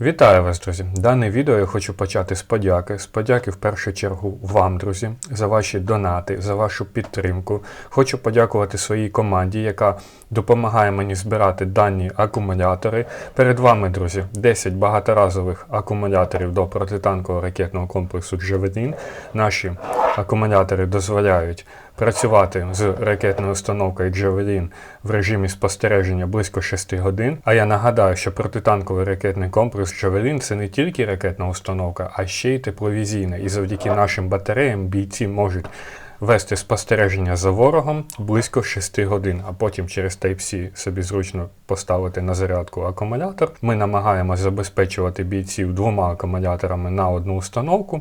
Вітаю вас, друзі! Дане відео я хочу почати з подяки. З подяки в першу чергу вам, друзі, за ваші донати, за вашу підтримку. Хочу подякувати своїй команді, яка допомагає мені збирати дані акумулятори. Перед вами, друзі, 10 багаторазових акумуляторів до протитанкового ракетного комплексу Джавелін. Наші акумулятори дозволяють працювати з ракетною установкою Джавелін в режимі спостереження близько 6 годин. А я нагадаю, що протитанковий ракетний комплекс Джавелін це не тільки ракетна установка, а ще й тепловізійна. І завдяки нашим батареям бійці можуть вести спостереження за ворогом близько 6 годин, а потім через Type-C собі зручно поставити на зарядку акумулятор. Ми намагаємося забезпечувати бійців двома акумуляторами на одну установку.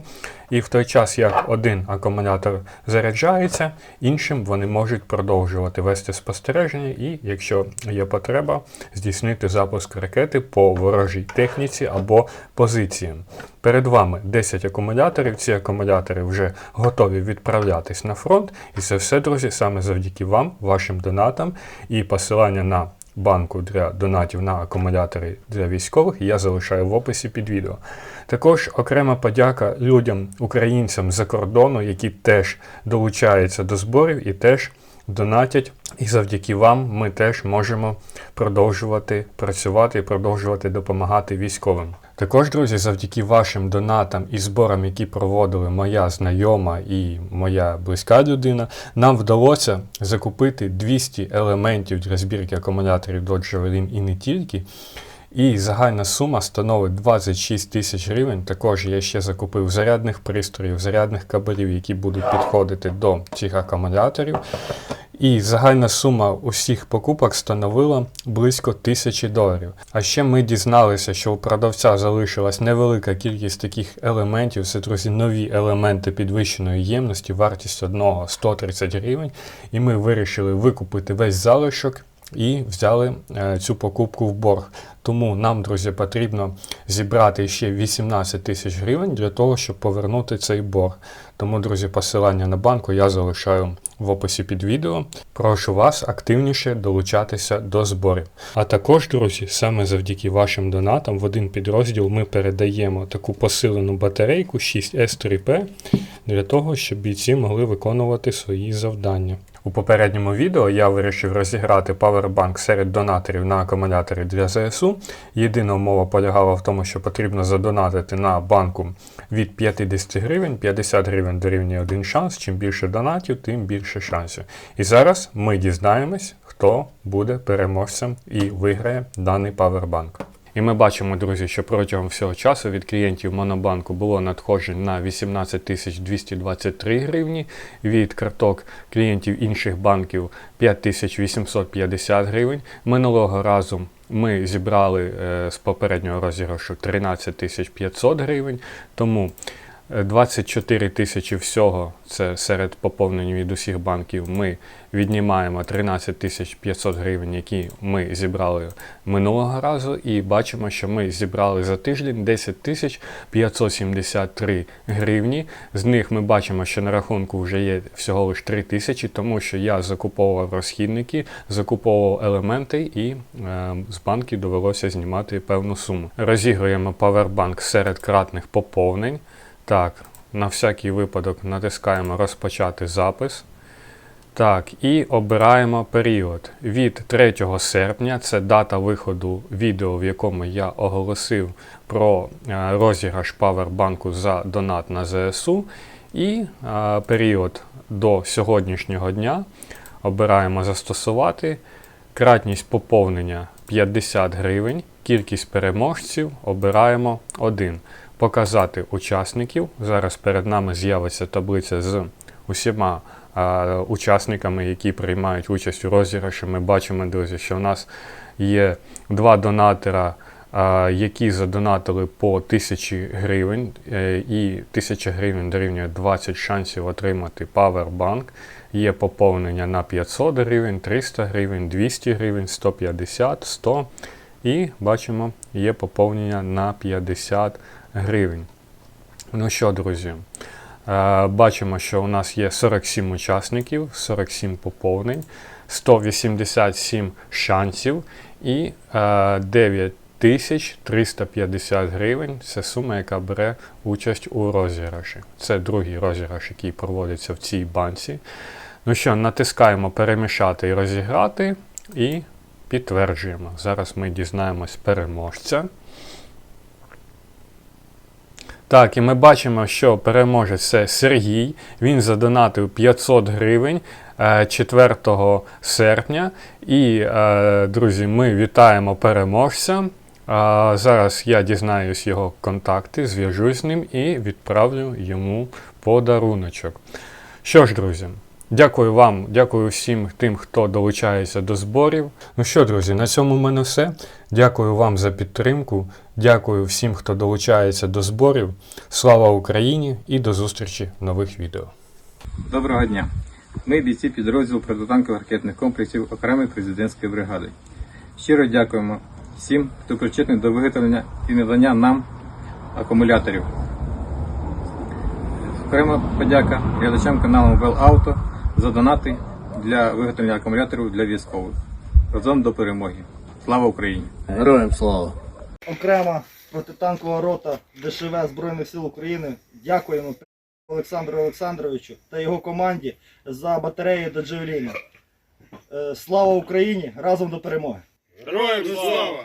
І в той час, як один акумулятор заряджається, іншим вони можуть продовжувати вести спостереження, і, якщо є потреба, здійснити запуск ракети по ворожій техніці або позиціям. Перед вами 10 акумуляторів. Ці акумулятори вже готові відправлятись на фронт. І це все, друзі, саме завдяки вам, вашим донатам і посилання на банку для донатів на акумулятори для військових я залишаю в описі під відео. Також окрема подяка людям, українцям за кордону, які теж долучаються до зборів і теж донатять. І завдяки вам ми теж можемо продовжувати працювати і продовжувати допомагати військовим. Також, друзі, завдяки вашим донатам і зборам, які проводили моя знайома і моя близька людина, нам вдалося закупити 200 елементів для збірки акумуляторів до Javelin і не тільки. І загальна сума становить 26 тисяч гривень. Також я ще закупив зарядних пристроїв, зарядних кабелів, які будуть підходити до цих акумуляторів. І загальна сума усіх покупок становила близько тисячі доларів. А ще ми дізналися, що у продавця залишилась невелика кількість таких елементів. Це друзі, нові елементи підвищеної ємності, вартість одного 130 гривень. І ми вирішили викупити весь залишок. І взяли е, цю покупку в борг. Тому нам, друзі, потрібно зібрати ще 18 тисяч гривень для того, щоб повернути цей борг. Тому, друзі, посилання на банку я залишаю в описі під відео. Прошу вас активніше долучатися до зборів. А також, друзі, саме завдяки вашим донатам в один підрозділ ми передаємо таку посилену батарейку 6S3P для того, щоб бійці могли виконувати свої завдання. У попередньому відео я вирішив розіграти павербанк серед донаторів на акумулятори для ЗСУ. Єдина умова полягала в тому, що потрібно задонатити на банку від 50 гривень, 50 гривень дорівнює один шанс. Чим більше донатів, тим більше шансів. І зараз ми дізнаємось, хто буде переможцем і виграє даний павербанк. І ми бачимо, друзі, що протягом всього часу від клієнтів Монобанку було надходжень на 18 223 гривні, від карток клієнтів інших банків 5850 гривень. Минулого разу ми зібрали е, з попереднього розіграшу 13 500 гривень. Тому 24 тисячі всього, це серед поповнень від усіх банків, ми віднімаємо 13 тисяч 500 гривень, які ми зібрали минулого разу, і бачимо, що ми зібрали за тиждень 10 тисяч 573 гривні. З них ми бачимо, що на рахунку вже є всього лише 3 тисячі, тому що я закуповував розхідники, закуповував елементи і е, з банків довелося знімати певну суму. Розігруємо павербанк серед кратних поповнень. Так, на всякий випадок натискаємо Розпочати запис. Так, і обираємо період. Від 3 серпня це дата виходу відео, в якому я оголосив про е, розіграш павербанку за донат на ЗСУ. І а, період до сьогоднішнього дня обираємо застосувати. Кратність поповнення 50 гривень, кількість переможців обираємо 1 показати учасників. Зараз перед нами з'явиться таблиця з усіма а, учасниками, які приймають участь у розіграші. Ми бачимо, друзі, що в нас є два донатора. Які задонатили по 1000 гривень, е, і 1000 гривень дорівнює 20 шансів отримати Powerbank. Є поповнення на 500 гривень, 300 гривень, 200 гривень, 150, 100. І бачимо, є поповнення на 50 гривень. Ну що, друзі, е, бачимо, що у нас є 47 учасників, 47 поповнень, 187 шансів і 9 350 гривень. Це сума, яка бере участь у розіграші. Це другий розіграш, який проводиться в цій банці. Ну що, натискаємо перемішати і розіграти і підтверджуємо. Зараз ми дізнаємось переможця. Так, і ми бачимо, що переможець це Сергій. Він задонатив 500 гривень е, 4 серпня. І, е, друзі, ми вітаємо переможця. Зараз я дізнаюсь його контакти, зв'яжусь з ним і відправлю йому подаруночок. Що ж, друзі, дякую вам, дякую всім тим, хто долучається до зборів. Ну що, друзі, на цьому в мене все. Дякую вам за підтримку. Дякую всім, хто долучається до зборів. Слава Україні і до зустрічі в нових відео. Доброго дня. Ми бійці підрозділу протитанкових ракетних комплексів окремої президентської бригади. Щиро дякуємо всім, хто причетний до виготовлення і надання нам акумуляторів. Окрема подяка глядачам каналу Well Auto за донати для виготовлення акумуляторів для військових. Разом до перемоги. Слава Україні! Героям слава! окрема протитанкова рота ДШВ Збройних сил України. Дякуємо Олександру Олександровичу та його команді за батареї до Джевеліна. Е, Слава Україні! Разом до перемоги! Героям слава!